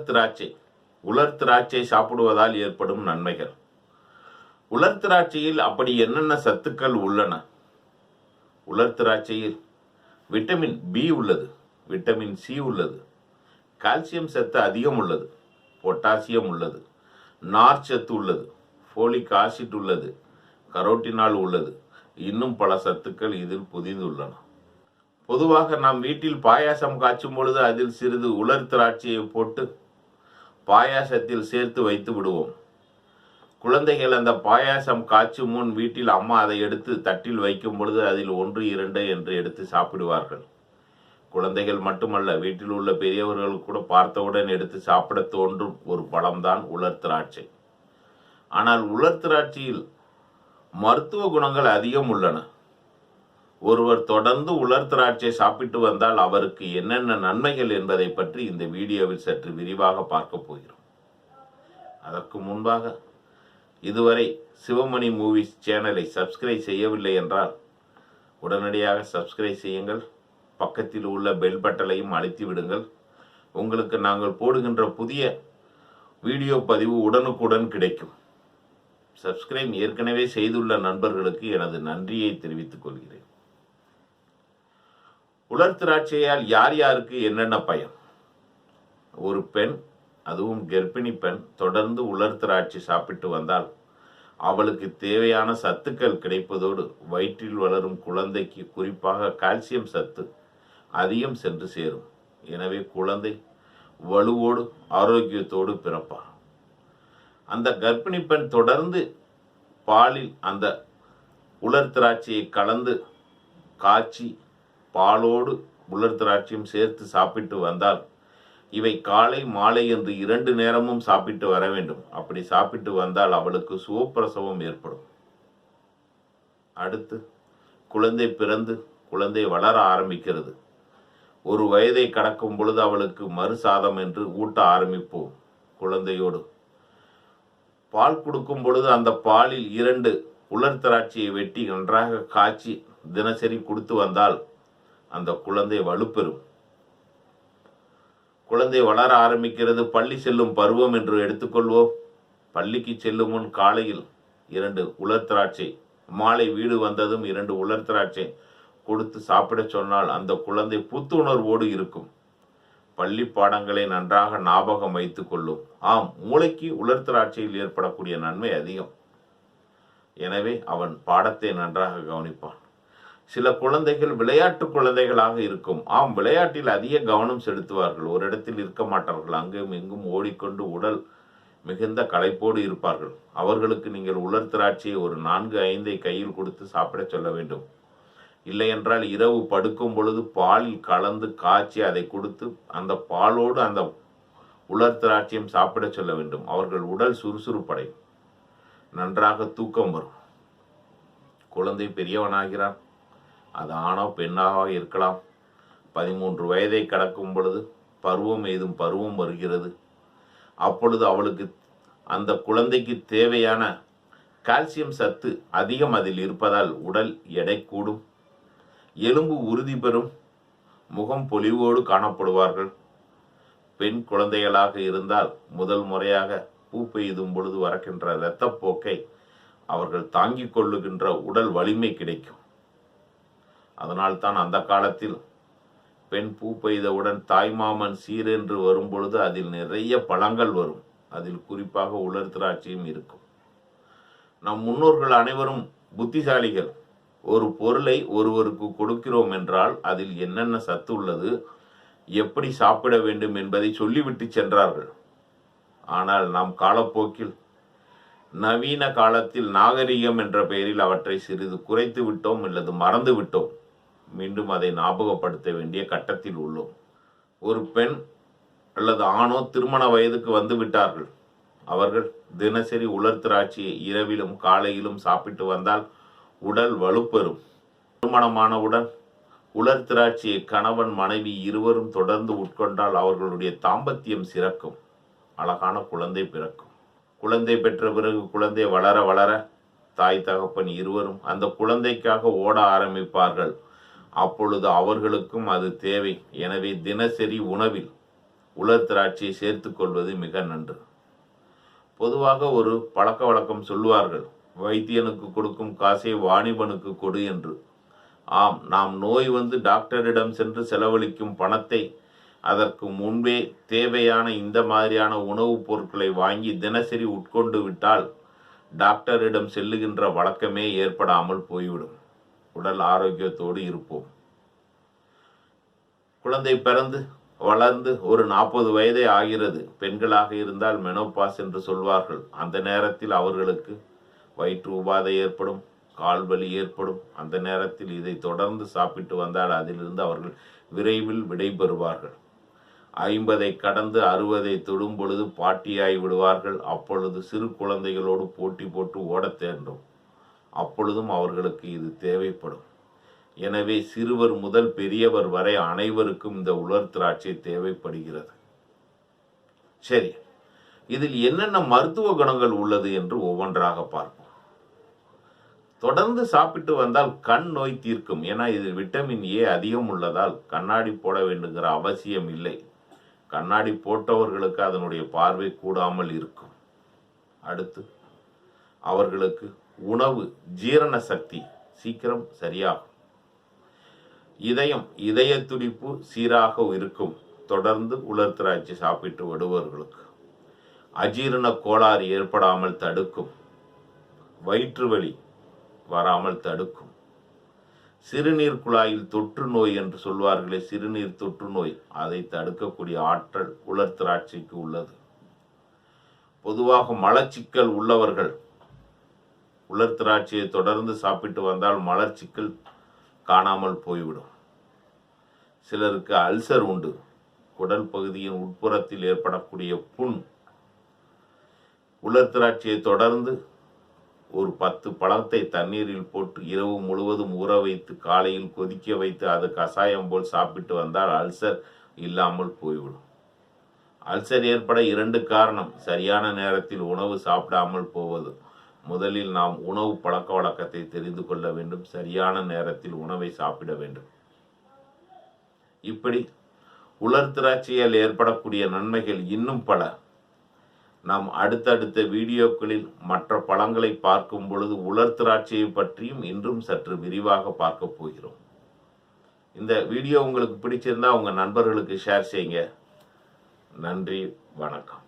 உலர் திராட்சை. உலர் திராட்சை சாப்பிடுவதால் ஏற்படும் நன்மைகள். உலர் திராட்சையில் அப்படி என்னென்ன சத்துக்கள் உள்ளன? உலர் திராட்சையில் விட்டமின் பி உள்ளது. விட்டமின் சி உள்ளது. கால்சியம் சத்து அதிகம் உள்ளது. பொட்டாசியம் உள்ளது. நார் சத்து உள்ளது. ஃபோலிக் ஆசிட் உள்ளது. கரோட்டினால் உள்ளது. இன்னும் பல சத்துக்கள் இதில் புதிந்துள்ளன. பொதுவாக நாம் வீட்டில் பாயாசம் காய்ச்சும் பொழுது அதில் சிறிது உலர் திராட்சையை போட்டு பாயாசத்தில் சேர்த்து வைத்து விடுவோம். குழந்தைகள் அந்த பாயாசம் காய்ச்சும் முன் வீட்டில் அம்மா அதை எடுத்து தட்டில் வைக்கும் பொழுது அதில் ஒன்று இரண்டு என்று எடுத்து சாப்பிடுவார்கள். குழந்தைகள் மட்டுமல்ல வீட்டில் உள்ள பெரியவர்கள் கூட பார்த்தவுடன் எடுத்து சாப்பிட தோன்றும் ஒரு பழம்தான் உலர் திராட்சை. ஆனால் உலர் திராட்சையில் மருத்துவ குணங்கள் அதிகம் உள்ளன. ஒருவர் தொடர்ந்து உலர் திராட்சை சாப்பிட்டு வந்தால் அவருக்கு என்னென்ன நன்மைகள் என்பதை பற்றி இந்த வீடியோவில் சற்று விரிவாக பார்க்க போகிறோம். அதற்கு முன்பாக இதுவரை சிவமணி மூவிஸ் சேனலை சப்ஸ்கிரைப் செய்யவில்லை என்றால் உடனடியாக சப்ஸ்கிரைப் செய்யுங்கள். பக்கத்தில் உள்ள பெல் பட்டனையும் அழுத்தி விடுங்கள். உங்களுக்கு நாங்கள் போடுகின்ற புதிய வீடியோ பதிவு உடனுக்குடன் கிடைக்கும். சப்ஸ்கிரைப் ஏற்கனவே செய்துள்ள நண்பர்களுக்கு எனது நன்றியை தெரிவித்துக் கொள்கிறேன். உலர் திராட்சையால் யார் யாருக்கு என்னென்ன பயன்? ஒரு பெண் அதுவும் கர்ப்பிணி பெண் தொடர்ந்து உலர் திராட்சை சாப்பிட்டு வந்தால் அவளுக்கு தேவையான சத்துக்கள் கிடைப்பதோடு வயிற்றில் வளரும் குழந்தைக்கு குறிப்பாக கால்சியம் சத்து அதிகம் சென்று சேரும். எனவே குழந்தை வலுவோடு ஆரோக்கியத்தோடு பிறப்பார் அந்த கர்ப்பிணி பெண் தொடர்ந்து பாலில் அந்த உலர் திராட்சையை கலந்து காய்ச்சி பாலோடு புல்லர் திராட்சையும் சேர்த்து சாப்பிட்டு வந்தால் இவை காலை மாலை என்று இரண்டு நேரமும் சாப்பிட்டு வர வேண்டும். அப்படி சாப்பிட்டு வந்தால் அவளுக்கு சுகப்பிரசவம் ஏற்படும். அடுத்து குழந்தை பிறந்து குழந்தை வளர ஆரம்பிக்கிறது. ஒரு வயதை கடக்கும் பொழுது அவளுக்கு மறு சாதம் என்று ஊட்ட ஆரம்பிப்போம் குழந்தையோடு. பால் கொடுக்கும் பொழுது அந்த பாலில் இரண்டு உலர் திராட்சையை வெட்டி நன்றாக காய்ச்சி தினசரி கொடுத்து வந்தால் அந்த குழந்தை வலுப்பெறும். குழந்தை வளர ஆரம்பிக்கிறது பள்ளி செல்லும் பருவம் என்று எடுத்துக்கொள்வோம். பள்ளிக்கு செல்லும் முன் காலையில் இரண்டு உலர் திராட்சை மாலை வீடு வந்ததும் இரண்டு உலர் திராட்சை கொடுத்து சாப்பிடச் சொன்னால் அந்த குழந்தை புத்துணர்வோடு இருக்கும். பள்ளி பாடங்களை நன்றாக ஞாபகம் வைத்துக் கொள்ளும். ஆம் மூளைக்கு உலர் திராட்சையில் ஏற்படக்கூடிய நன்மை அதிகம். எனவே அவன் பாடத்தை நன்றாக கவனிப்பான். சில குழந்தைகள் விளையாட்டு குழந்தைகளாக இருக்கும். ஆம் விளையாட்டில் அதிக கவனம் செலுத்துவார்கள். ஒரு இடத்தில் இருக்க மாட்டார்கள். அங்கும் இங்கும் ஓடிக்கொண்டு உடல் மிகுந்த களைப்போடு இருப்பார்கள். அவர்களுக்கு நீங்கள் உலர் திராட்சையை ஒரு நான்கு ஐந்தை கையில் கொடுத்து சாப்பிடச் சொல்ல வேண்டும். இல்லை என்றால் இரவு படுக்கும் பொழுது பாலில் கலந்து காய்ச்சி அதை கொடுத்து அந்த பாலோடு அந்த உலர் திராட்சையும் சாப்பிடச் சொல்ல வேண்டும். அவர்கள் உடல் சுறுசுறுப்படையும். நன்றாக தூக்கம் வரும். குழந்தை பெரியவனாகிறான். அது ஆணோ பெண்ணாக இருக்கலாம். பதிமூன்று வயதை கடக்கும் பொழுது பருவம் எய்தும் பருவம் வருகிறது. அப்பொழுது அவளுக்கு அந்த குழந்தைக்கு தேவையான கால்சியம் சத்து அதிகம் அதில் இருப்பதால் உடல் எடை கூடும். எலும்பு உறுதி பெறும். முகம் பொலிவோடு காணப்படுவார்கள். பெண் குழந்தைகளாக இருந்தால் முதல் முறையாக பூ பெய்தும் பொழுது வரக்கின்ற இரத்தப்போக்கை அவர்கள் தாங்கிக் கொள்ளுகின்ற உடல் வலிமை கிடைக்கும். அதனால்தான் அந்த காலத்தில் பெண் பூ பெய்தவுடன் தாய்மாமன் சீரென்று வரும்பொழுது அதில் நிறைய பழங்கள் வரும். அதில் குறிப்பாக உலர் திராட்சையும் இருக்கும். நம் முன்னோர்கள் அனைவரும் புத்திசாலிகள். ஒரு பொருளை ஒருவருக்கு கொடுக்கிறோம் என்றால் அதில் என்னென்ன சத்து உள்ளது எப்படி சாப்பிட வேண்டும் என்பதை சொல்லிவிட்டு சென்றார்கள். ஆனால் நாம் காலப்போக்கில் நவீன காலத்தில் நாகரிகம் என்ற பெயரில் அவற்றை சிறிது குறைத்து விட்டோம் அல்லது மறந்து விட்டோம் மீண்டும் அதை ஞாபகப்படுத்த வேண்டிய கட்டத்தில் உள்ளோம். ஒரு பெண் அல்லது ஆணோ திருமண வயதுக்கு வந்து விட்டார்கள். அவர்கள் தினசரி உலர் திராட்சையை இரவிலும் காலையிலும் சாப்பிட்டு வந்தால் உடல் வலுப்பெறும். திருமணமானவுடன் உலர் திராட்சையை கணவன் மனைவி இருவரும் தொடர்ந்து உட்கொண்டால் அவர்களுடைய தாம்பத்தியம் சிறக்கும். அழகான குழந்தை பிறக்கும். குழந்தை பெற்ற பிறகு குழந்தை வளர வளர தாய் தகப்பன் இருவரும் அந்த குழந்தைக்காக ஓட ஆரம்பிப்பார்கள். அப்பொழுது அவர்களுக்கும் அது தேவை. எனவே தினசரி உணவில் உலர் திராட்சையை சேர்த்து கொள்வது மிக நன்று. பொதுவாக ஒரு பழக்க வழக்கம் சொல்லுவார்கள் வைத்தியனுக்கு கொடுக்கும் காசை வாணிபனுக்கு கொடு என்று. ஆம் நாம் நோய் வந்து டாக்டரிடம் சென்று செலவழிக்கும் பணத்தை அதற்கு முன்பே தேவையான இந்த மாதிரியான உணவுப் பொருட்களை வாங்கி தினசரி உட்கொண்டு விட்டால் டாக்டரிடம் செல்லுகின்ற வழக்கமே ஏற்படாமல் போய்விடும். உடல் ஆரோக்கியத்தோடு இருப்போம். குழந்தை பிறந்து வளர்ந்து ஒரு நாற்பது வயதே ஆகிறது. பெண்களாக இருந்தால் மெனோபாஸ் என்று சொல்வார்கள். அந்த நேரத்தில் அவர்களுக்கு வயிற்று உபாதை ஏற்படும் கால்வலி ஏற்படும். அந்த நேரத்தில் இதை தொடர்ந்து சாப்பிட்டு வந்தால் அதிலிருந்து அவர்கள் விரைவில் விடைபெறுவார்கள். ஐம்பதை கடந்து அறுபதை தொடும் பொழுது பாட்டியாய் விடுவார்கள். அப்பொழுது சிறு குழந்தைகளோடு போட்டி போட்டு ஓடத் தேண்டும் அப்பொழுதும் அவர்களுக்கு இது தேவைப்படும். எனவே சிறுவர் முதல் பெரியவர் வரை அனைவருக்கும் இந்த உலர் திராட்சை தேவைப்படுகிறது. சரி இதில் என்னென்ன மருத்துவ குணங்கள் உள்ளது என்று ஒவ்வொன்றாக பார்ப்போம். தொடர்ந்து சாப்பிட்டு வந்தால் கண் நோய் தீர்க்கும். ஏன்னா இதில் விட்டமின் ஏ அதிகம் உள்ளதால் கண்ணாடி போட வேண்டுங்கிற அவசியம் இல்லை. கண்ணாடி போட்டவர்களுக்கு அதனுடைய பார்வை கூடாமல் இருக்கும். அடுத்து அவர்களுக்கு உணவு ஜீரண சக்தி சீக்கிரம் சரியாகும். இதயம் இதய துடிப்பு சீராக இருக்கும். தொடர்ந்து உலர் திராட்சை சாப்பிட்டு வருபவர்களுக்கு அஜீரண கோளாறு ஏற்படாமல் தடுக்கும். வயிற்று வலி வராமல் தடுக்கும். சிறுநீர் குழாயில் தொற்று நோய் என்று சொல்வார்களே சிறுநீர் தொற்று நோய். அதை தடுக்கக்கூடிய ஆற்றல் உலர் திராட்சைக்கு உள்ளது. பொதுவாக மலச்சிக்கல் உள்ளவர்கள் உலர் திராட்சையை தொடர்ந்து சாப்பிட்டு வந்தால் மலர்ச்சிக்கல் காணாமல் போய்விடும். சிலருக்கு அல்சர் உண்டு. உடல் பகுதியின் உட்புறத்தில் ஏற்படக்கூடிய புண் உலர் திராட்சையை தொடர்ந்து ஒரு பத்து பழத்தை தண்ணீரில் போட்டு இரவு முழுவதும் ஊற வைத்து காலையில் கொதிக்க வைத்து அது கசாயம் போல் சாப்பிட்டு வந்தால் அல்சர் இல்லாமல் போய்விடும். அல்சர் ஏற்பட இரண்டு காரணம். சரியான நேரத்தில் உணவு சாப்பிடாமல் போவது. முதலில் நாம் உணவு பழக்க வழக்கத்தை தெரிந்து கொள்ள வேண்டும் சரியான நேரத்தில் உணவை சாப்பிட வேண்டும். இப்படி உலர் திராட்சையால் ஏற்படக்கூடிய நன்மைகள் இன்னும் பல. நாம் அடுத்தடுத்த வீடியோக்களில் மற்ற பழங்களை பார்க்கும் பொழுது உலர் திராட்சையை பற்றியும் இன்றும் சற்று விரிவாக பார்க்க போகிறோம். இந்த வீடியோ உங்களுக்கு பிடிச்சிருந்தா உங்கள் நண்பர்களுக்கு ஷேர் செய்யுங்க. நன்றி வணக்கம்.